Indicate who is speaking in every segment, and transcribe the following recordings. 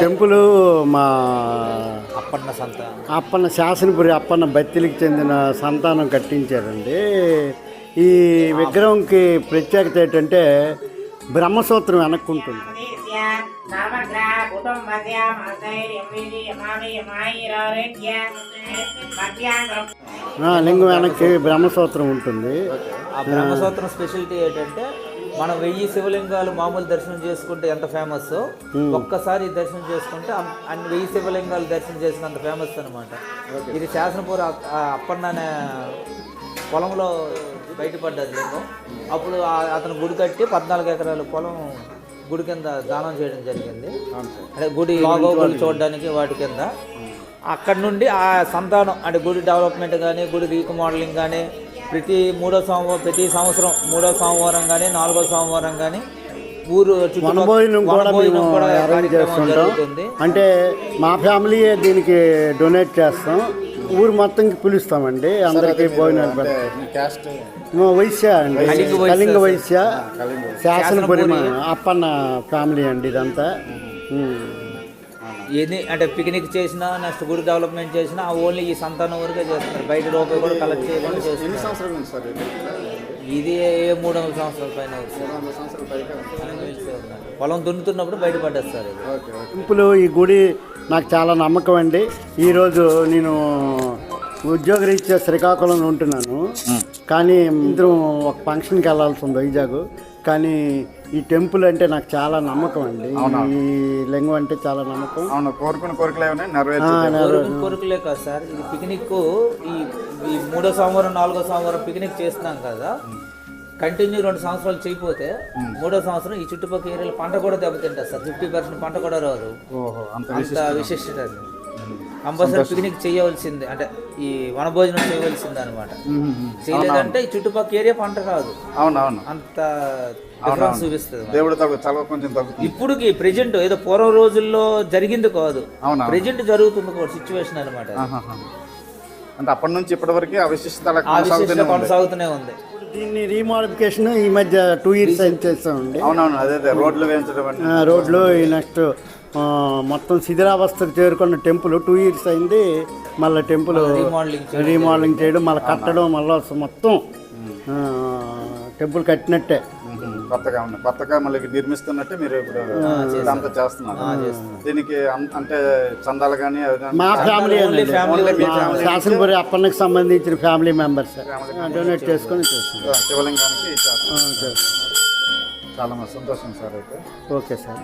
Speaker 1: Temple మా
Speaker 2: అప్పన్న సంత
Speaker 1: అప్పన్న శాసనపురి అప్పన్న బత్తిలికి చెందిన సంతానం కట్టించారండి. ఈ విగ్రహంకి ప్రత్యేకత ఏంటంటే బ్రహ్మసూత్రం వెనక్కుంటుంది. లింగం వెనక్కి బ్రహ్మసూత్రం ఉంటుంది.
Speaker 2: ఆ బ్రహ్మసూత్రం స్పెషాలిటీ ఏంటంటే మనం వెయ్యి శివలింగాలు మామూలు దర్శనం చేసుకుంటే ఎంత ఫేమస్ ఒక్కసారి ఈ దర్శనం చేసుకుంటే అన్ని వెయ్యి శివలింగాలు దర్శనం చేసినంత ఫేమస్ అనమాట ఇది శాసనపూర్ అప్పన్న అనే పొలంలో బయటపడ్డది లింగం అప్పుడు అతను గుడి కట్టి పద్నాలుగు ఎకరాల పొలం గుడి కింద దానం చేయడం జరిగింది. అంటే గుడి బాగోగులు చూడడానికి వాటి కింద. అక్కడ నుండి ఆ సంతానం అంటే గుడి డెవలప్మెంట్ కానీ గుడి రీమోడలింగ్ కానీ ప్రతి మూడో సంవత్సరం ప్రతి సంవత్సరం మూడో సోమవారం కానీ నాలుగో సోమవారం కానీ ఊరు చుట్టుపక్కల
Speaker 1: వనభోజనం కూడా మేము అరేంజ్ చేస్తుంటాం. అంటే మా ఫ్యామిలీయే దీనికి డొనేట్ చేస్తాం. ఊరు మొత్తంకి పిలుస్తామండి. అందరికీ భోజనాలు పెడతాం. వైశ్య అండి.
Speaker 2: కళింగ వైశ్య.
Speaker 1: శాసనపురి మా అప్పన్న ఫ్యామిలీ అండి ఇదంతా.
Speaker 2: ఏది అంటే పిక్నిక్ చేసినా నెక్స్ట్ గుడి డెవలప్మెంట్ చేసినా ఆ ఓన్లీ ఈ సంతానం వరకే చేస్తున్నారు. బయట రూపాయి కూడా కలెక్ట్ చేయకుండా
Speaker 3: ఎన్ని
Speaker 2: చేస్తున్నారు.
Speaker 3: సంవత్సరాల నుంచి సార్ ఇది?
Speaker 2: ఏ మూడు వందల సంవత్సరాల పైన. పొలం దున్నుతున్నప్పుడు
Speaker 3: ఓకే
Speaker 1: టెంపుల్ ఈ గుడి నాకు చాలా నమ్మకం అండి. ఈరోజు నేను ఉద్యోగరీత్యా శ్రీకాకుళంలో ఉంటున్నాను. కానీ ఇద్దరం ఒక ఫంక్షన్కి వెళ్ళాల్సి ఉంది వైజాగ్ కానీ ఈ టెంపుల్ అంటే నాకు చాలా నమ్మకం అండి. ఈ లింగం అంటే చాలా నమ్మకం.
Speaker 3: అవును కోరుకున్న కోరికలు ఏమైనా నెరవేర్చి
Speaker 2: కోరుకుని కోరికలే కాదు సార్. ఇది పిక్నిక్ ఈ ఈ మూడో సోమవారం నాలుగో సోమవారం పిక్నిక్ చేస్తున్నాం కదా. కంటిన్యూ రెండు సంవత్సరాలు చేయకపోతే మూడో సంవత్సరం ఈ చుట్టుపక్కల ఏరియాలో పంట కూడా దెబ్బతింటారు సార్. ఫిఫ్టీ పర్సెంట్ పంట కూడా రాదు.
Speaker 3: ఓహో అంత
Speaker 2: అంత విశిష్టత. అది. కంపల్సరీ పిక్నిక్ చేయవలసిందే. అంటే ఈ వనభోజనం చేయవలసిందే అనమాట చేయలేదంటే ఈ చుట్టుపక్కల ఏరియా పంట రాదు.
Speaker 3: అవును అవును
Speaker 2: అంత డిఫరెన్స్ చూపిస్తుంది.
Speaker 3: దేవుడు కొంచెం తగ్గుతుంది.
Speaker 2: ఇప్పుడుకి ప్రెజెంట్ ఏదో పూర్వం రోజుల్లో జరిగింది కాదు.
Speaker 3: అవునా
Speaker 2: ప్రెజెంట్ జరుగుతుంది కూడా సిచ్యువేషన్ అనమాట.
Speaker 3: అంటే అప్పటి నుంచి ఇప్పటి వరకు ఆ విశిష్టత కొనసాగుతూనే ఉంది.
Speaker 1: దీన్ని రీమాడిఫికేషన్ ఈ మధ్య టూ ఇయర్స్ అయిన చేస్తామండి.
Speaker 3: అవునవును అదే అదే రోడ్లు వేయించడం
Speaker 1: రోడ్లు ఈ నెక్స్ట్ మొత్తం శిథిరావస్థకు చేరుకున్న టెంపుల్ టూ ఇయర్స్ అయింది. మళ్ళీ టెంపుల్
Speaker 2: రీమోడలింగ్
Speaker 1: రీమోడలింగ్ చేయడం. మళ్ళీ కట్టడం మళ్ళీ మొత్తం ఆ, టెంపుల్ కట్టినట్టే.
Speaker 3: కొత్తగా ఉంది కొత్తగా మళ్ళీ నిర్మిస్తున్నట్టే మీరు ఇప్పుడు ఇదంతా చేస్తున్నారు. దీనికి అంటే చందాలు కానీ
Speaker 1: మా ఫ్యామిలీ శాసనపురి అప్పన్నకి సంబంధించిన ఫ్యామిలీ మెంబర్స్. డొనేట్ చేసుకొని చేస్తాం
Speaker 3: శివలింగానికి. చాలా మంది సంతోషం సార్ అయితే.
Speaker 1: Okay sir.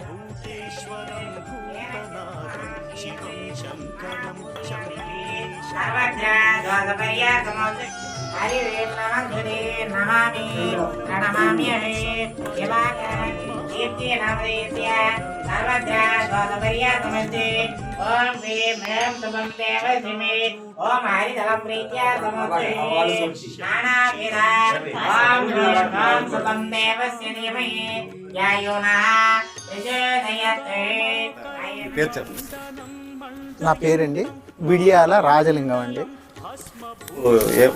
Speaker 4: भूतेश्वरं भूतनाथं शिवं शङ्करं शङ्करं सर्वज्ञा गणपय्या समोदय మహాసాఘోరమే బ్రహ్మణేంద్రదోషపర్యాసముద్రే సర్వజ్ఞ దోషపర్యాసముద్రే హరివేన్నమంతుదే నమామి ప్రణమామ్యహే దివాకర కీర్తి నమదేస్య సర్వజ్ఞ దోషపర్యాసముద్రే ఓం హ్రీం హ్రీం దేవ శ్రీమే ఓం హరిదలం ప్రీత్యా సముద్రే నానావిధ ఓం హ్రీం ఓం శుభం దేవస్య యాయోనా
Speaker 5: నా పేరండి విడియాల రాజలింగం అండి.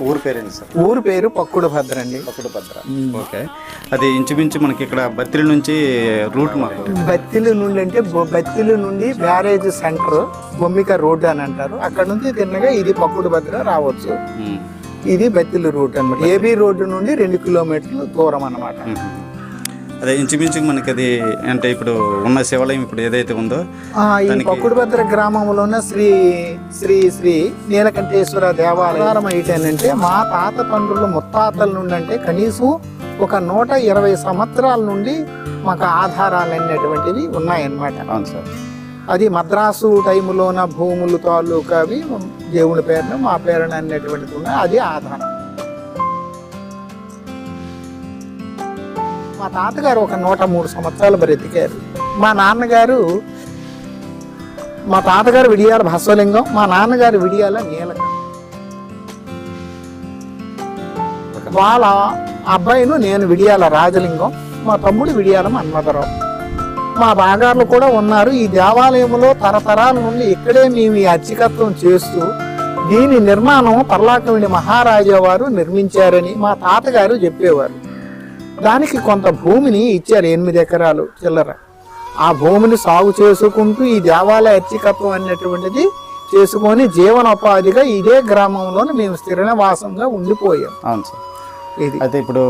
Speaker 3: ఊరు పేరేంటి సార్?
Speaker 5: ఊరు పేరు పక్కుడు భద్ర అండి.
Speaker 3: ఒకటి భద్ర ఓకే. అది ఇంచుమించు మనకి ఇక్కడ బత్తిరి నుంచి రూట్ మాకు.
Speaker 5: బత్తిలి నుండి అంటే బత్తిలి నుండి బ్యారేజ్ సెంటర్ బొమ్మిక రోడ్డు అని అంటారు. అక్కడ నుంచి తిన్నగా ఇది పక్కుడు భద్ర రావచ్చు. ఇది బత్తిలి రూట్ అన్నమాట. ఏబీ రోడ్డు నుండి రెండు కిలోమీటర్లు దూరం అన్నమాట.
Speaker 3: ఉమ్. అదే ఇంచుమించు మనకి అది అంటే ఇప్పుడు ఉన్న శివాలయం ఇప్పుడు ఏదైతే ఉందో
Speaker 5: ఆ, ఈ పక్కుడు భద్ర గ్రామంలోన శ్రీ శ్రీ శ్రీ నీలకంఠేశ్వర దేవాలయం ఏంటంటే మా తాత తండ్రులు ముత్తాతల నుండి అంటే కనీసం ఒక నూట ఇరవై సంవత్సరాల నుండి మాకు ఆధారాలు అనేటువంటివి ఉన్నాయన్నమాట.
Speaker 3: అవును సార్.
Speaker 5: అది మద్రాసు టైములోన భూములు తాలూకా అవి దేవుని పేరున మా పేరున అనేటువంటిది ఉన్నాయి. అది ఆధారం. మా తాతగారు ఒక నూట మూడు సంవత్సరాలు బ్రతికారు. మా నాన్నగారు మా తాతగారు విడియాల భస్వలింగం మా నాన్నగారు విడియాల నీలకంఠ వాళ్ళ అబ్బాయిను నేను విడియాల రాజలింగం మా తమ్ముడు విడియాల మన్మధరావు. మా బాగారులు కూడా ఉన్నారు. ఈ దేవాలయంలో తరతరాల నుండి ఇక్కడే మేము ఈ అర్చకత్వం చేస్తూ దీని నిర్మాణం పర్లాకవిని మహారాజా వారు నిర్మించారని మా తాతగారు చెప్పేవారు. దానికి కొంత భూమిని ఇచ్చారు ఎనిమిది ఎకరాలు చిల్లర. ఆ భూమిని సాగు చేసుకుంటూ ఈ దేవాలయ అర్చకత్వం అనేటువంటిది చేసుకొని జీవనోపాధిగా ఇదే గ్రామంలోనే మేము స్థిర నివాసంగా ఉండిపోయాం.
Speaker 3: అవును సార్.
Speaker 5: ఇది.
Speaker 3: అయితే ఇప్పుడు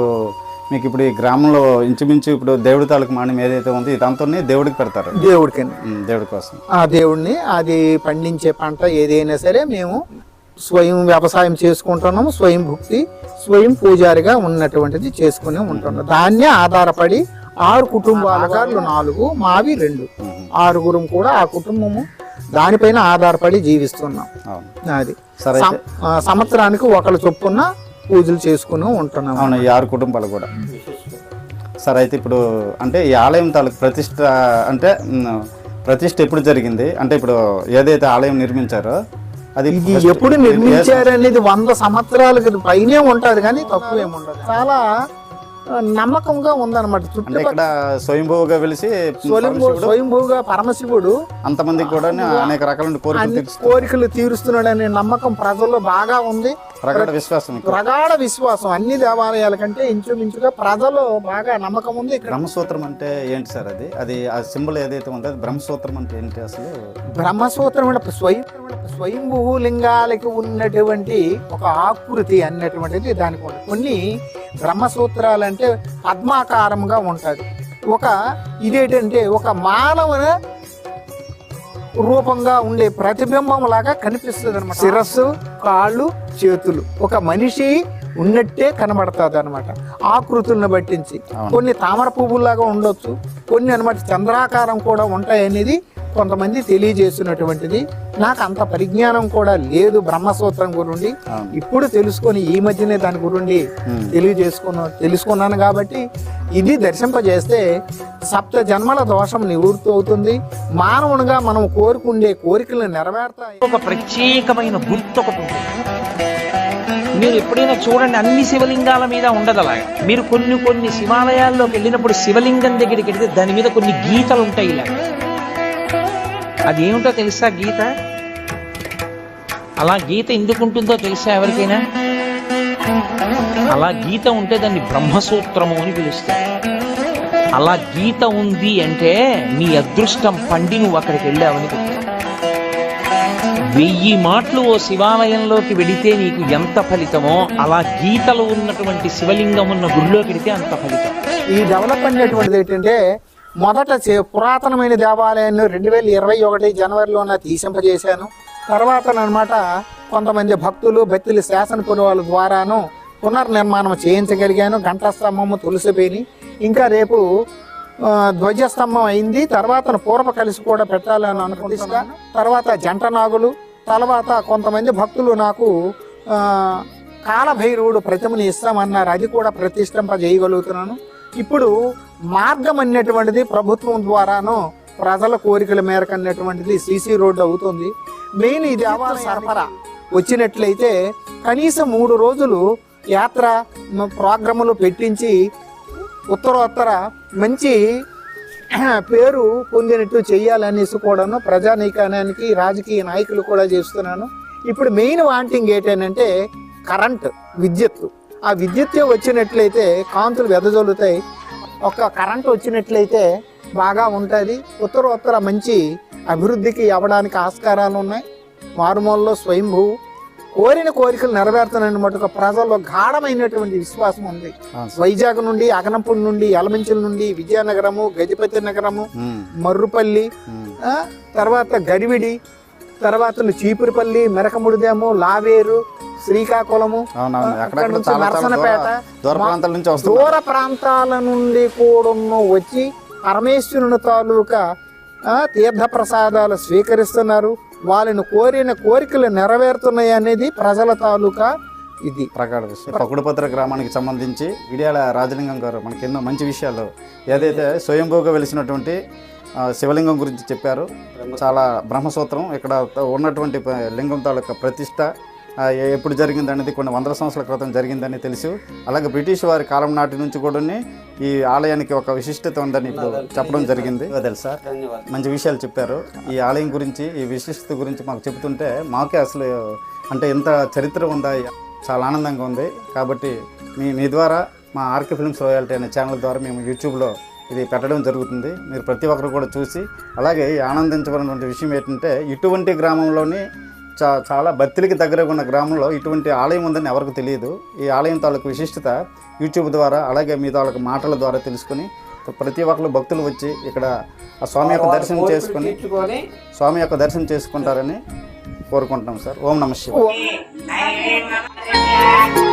Speaker 3: మీకు ఇప్పుడు ఈ గ్రామంలో ఇంచుమించు ఇప్పుడు దేవుడి తాలూకు మాన్యం ఏదైతే ఉందో ఇదంతా దేవుడికి పెడతారు.
Speaker 5: దేవుడికి
Speaker 3: దేవుడి కోసం.
Speaker 5: ఆ దేవుడిని అది పండించే పంట ఏదైనా సరే మేము స్వయం వ్యవసాయం చేసుకుంటున్నాము స్వయం భుక్తి స్వయం పూజారిగా ఉన్నటువంటిది చేసుకుని ఉంటున్నాం. దాన్నే ఆధారపడి ఆరు కుటుంబాల నాలుగు. మావి రెండు. ఆరుగురం కూడా ఆ కుటుంబము దానిపైన ఆధారపడి జీవిస్తున్నాం. అది.
Speaker 3: సరే
Speaker 5: సంవత్సరానికి ఒకళ్ళు చొప్పున పూజలు చేసుకుని ఉంటున్నాం.
Speaker 3: అవును ఈ ఆరు కుటుంబాలు కూడా. సరే అయితే ఇప్పుడు అంటే ఈ ఆలయం తాలూకు ప్రతిష్ట అంటే ప్రతిష్ట ఎప్పుడు జరిగింది? అంటే ఇప్పుడు ఏదైతే ఆలయం నిర్మించారో అది
Speaker 5: ఇది
Speaker 3: first-
Speaker 5: ఎప్పుడు నిర్మించారనేది వంద సంవత్సరాలకి పైనే ఉంటది కానీ తక్కువ ఏముండదు చాలా నమ్మకంగా ఉందన్నమాట. చుట్టుపక్కల
Speaker 3: ఇక్కడ స్వయంభూగా వెలిసి
Speaker 5: స్వయంభూ స్వయంభూగా పరమశివుడు
Speaker 3: అంతమందికి కూడా అనేక రకాల కోరికలు
Speaker 5: అన్ని
Speaker 3: తీరుస్తూ
Speaker 5: కోరికలు తీరుస్తున్నాడనే నమ్మకం ప్రజల్లో బాగా ఉంది.
Speaker 3: ప్రగాఢ విశ్వాసం
Speaker 5: ప్రగాఢ విశ్వాసం. అన్ని దేవాలయాల కంటే ఇంచుమించుగా ప్రజలు బాగా నమ్మకం ఉంది ఇక్కడ.
Speaker 3: బ్రహ్మసూత్రం అంటే ఏంటి సార్ అది? అది ఆ సింబల్ ఏదైతే ఉందో అది బ్రహ్మసూత్రం అంటే ఏంటి అసలు?
Speaker 5: బ్రహ్మసూత్రం అంటే స్వయం స్వయంభూ లింగాలకి ఉన్నటువంటి ఒక ఆకృతి అన్నటువంటిది దానికి కొన్ని బ్రహ్మసూత్రాలు అంటే పద్మాకారంగా ఉంటుంది ఒక ఇదేంటంటే ఒక మానవుని రూపంగా ఉండే ప్రతిబింబం లాగా కనిపిస్తుంది అనమాట శిరస్సు కాళ్ళు చేతులు. ఒక మనిషి ఉన్నట్టే కనబడుతుంది అనమాట ఆకృతులను బట్టించి. కొన్ని తామర పువ్వులాగా ఉండొచ్చు. కొన్ని అనమాట చంద్రాకారం కూడా ఉంటాయి అనేది కొంతమంది తెలియజేస్తున్నటువంటిది. నాకు అంత పరిజ్ఞానం కూడా లేదు బ్రహ్మసూత్రం గురుండి. ఇప్పుడు తెలుసుకొని ఈ మధ్యనే దాని గురుండి తెలియజేసుకున్నా తెలుసుకున్నాను కాబట్టి ఇది దర్శింపజేస్తే సప్త జన్మల దోషం నివృత్తి అవుతుంది. మానవునిగా మనం కోరుకుండే కోరికలు నెరవేరుతాయి.
Speaker 6: ఒక ప్రత్యేకమైన గుర్తు ఒకటి ఉంటుంది మీరు ఎప్పుడైనా చూడండి అన్ని శివలింగాల మీద ఉండదు అలాగా మీరు కొన్ని కొన్ని శివాలయాల్లోకి వెళ్ళినప్పుడు శివలింగం దగ్గరికి వెళితే దాని మీద కొన్ని గీతలు ఉంటాయి ఇలా అది ఏమిటో తెలుసా గీత? అలా గీత ఎందుకు ఉంటుందో తెలుసా ఎవరికైనా? అలా గీత ఉంటే దాన్ని బ్రహ్మసూత్రము అని పిలుస్తారు. అలా గీత ఉంది అంటే నీ అదృష్టం పండి నువ్వు అక్కడికి వెళ్ళావని వెయ్యి మాటలు ఓ శివాలయంలోకి వెడితే నీకు ఎంత ఫలితమో అలా గీతలు ఉన్నటువంటి శివలింగం ఉన్న గుడిలోకి వెడితే అంత ఫలితం.
Speaker 5: ఈ డెవలప్ అనేటువంటిది ఏంటంటే మొదట పురాతనమైన దేవాలయాన్ని రెండు వేల ఇరవై ఒకటి జనవరిలోన తీసింపజేశాను. తర్వాత అనమాట కొంతమంది భక్తులు భక్తులు శాసన వాళ్ళ ద్వారాను పునర్నిర్మాణం చేయించగలిగాను. ఘంటాస్తంభము తులసిపోయి ఇంకా రేపు ధ్వజస్తంభం అయింది. తర్వాత పూర్వ కలిసి కూడా పెట్టాలని అనుకుంటున్నాను తర్వాత జంట నాగులు తర్వాత కొంతమంది భక్తులు నాకు కాలభైరవుడు ప్రతిమని ఇస్తామన్నారు. అది కూడా ప్రతిష్ఠింప చేయగలుగుతున్నాను ఇప్పుడు మార్గం అన్నటువంటిది ప్రభుత్వం ద్వారాను ప్రజల కోరికల మేరకు అన్నటువంటిది సీసీ రోడ్డు అవుతుంది. మెయిన్ ఈ దేవాలయ సరఫరా వచ్చినట్లయితే కనీసం మూడు రోజులు యాత్ర ప్రోగ్రాములు పెట్టించి ఉత్తరోత్తర మంచి పేరు పొందినట్టు చేయాలనేసి కూడాను ప్రజానీకానికి రాజకీయ నాయకులు కూడా చేస్తున్నాను. ఇప్పుడు మెయిన్ వాంటింగ్ ఏంటంటే కరెంట్ విద్యుత్ ఆ విద్యుత్ వచ్చినట్లయితే కాంతులు వెదజల్లుతాయి. ఒక కరెంట్ వచ్చినట్లయితే బాగా ఉంటుంది. ఉత్తర ఉత్తర మంచి అభివృద్ధికి అవ్వడానికి ఆస్కారాలు ఉన్నాయి. మారుమూలలో స్వయంభూ కోరిన కోరికలు నెరవేరుతానని మటుకు ప్రజల్లో గాఢమైనటువంటి విశ్వాసం ఉంది. వైజాగ్ నుండి అగనంపూడి నుండి యలమంచిల నుండి విజయనగరము గజపతి నగరము మర్రుపల్లి తర్వాత గడివిడి తర్వాత చీపురుపల్లి మెరకముడిదేము లావేరు శ్రీకాకుళము నరసనపేట,
Speaker 3: దూర- ప్రాంతాల
Speaker 5: నుండి కూడా వచ్చి పరమేశ్వరుని తాలూకా తీర్థ ప్రసాదాలు స్వీకరిస్తున్నారు. వాళ్ళని కోరిన కోరికలు నెరవేరుతున్నాయి అనేది ప్రజల తాలూకా ఇది.
Speaker 3: ప్రకాడ విషయం. పకుడుపత్ర గ్రామానికి సంబంధించి విడియాల రాజలింగం గారు మనకి ఎన్నో మంచి విషయాలు ఏదైతే స్వయంభూగా వెలిసినటువంటి శివలింగం గురించి చెప్పారు. చాలా బ్రహ్మసూత్రం. ఇక్కడ ఉన్నటువంటి లింగం తాలూకా ప్రతిష్ట ఎప్పుడు జరిగింది అనేది కొన్ని వందల సంవత్సరాల క్రితం జరిగిందని తెలుసు. అలాగే బ్రిటిష్ వారి కాలం నాటి నుంచి కూడా ఈ ఆలయానికి ఒక విశిష్టత ఉందని ఇప్పుడు చెప్పడం జరిగింది. తెలుసా మంచి విషయాలు చెప్పారు. ఈ ఆలయం గురించి ఈ విశిష్టత గురించి మాకు చెబుతుంటే మాకే అసలు అంటే ఎంత చరిత్ర ఉందా చాలా ఆనందంగా ఉంది. కాబట్టి మీ మీ ద్వారా మా ఆర్కే ఫిల్మ్స్ రాయల్టీ అనే ఛానల్ ద్వారా మేము యూట్యూబ్లో ఇది పెట్టడం జరుగుతుంది. మీరు ప్రతి ఒక్కరు కూడా చూసి అలాగే ఆనందించబడినటువంటి విషయం ఏంటంటే ఇటువంటి గ్రామంలోని చా చాలా బత్తిలికి దగ్గరగా ఉన్న గ్రామంలో ఇటువంటి ఆలయం ఉందని ఎవరికి తెలియదు. ఈ ఆలయం తాలూకు విశిష్టత యూట్యూబ్ ద్వారా అలాగే మీ తాలూకు మాటల ద్వారా తెలుసుకుని ప్రతి ఒక్కరు భక్తులు వచ్చి ఇక్కడ ఆ స్వామి యొక్క దర్శనం చేసుకుని స్వామి యొక్క దర్శనం చేసుకుంటారని కోరుకుంటున్నాం సార్. ఓం నమ
Speaker 4: నమః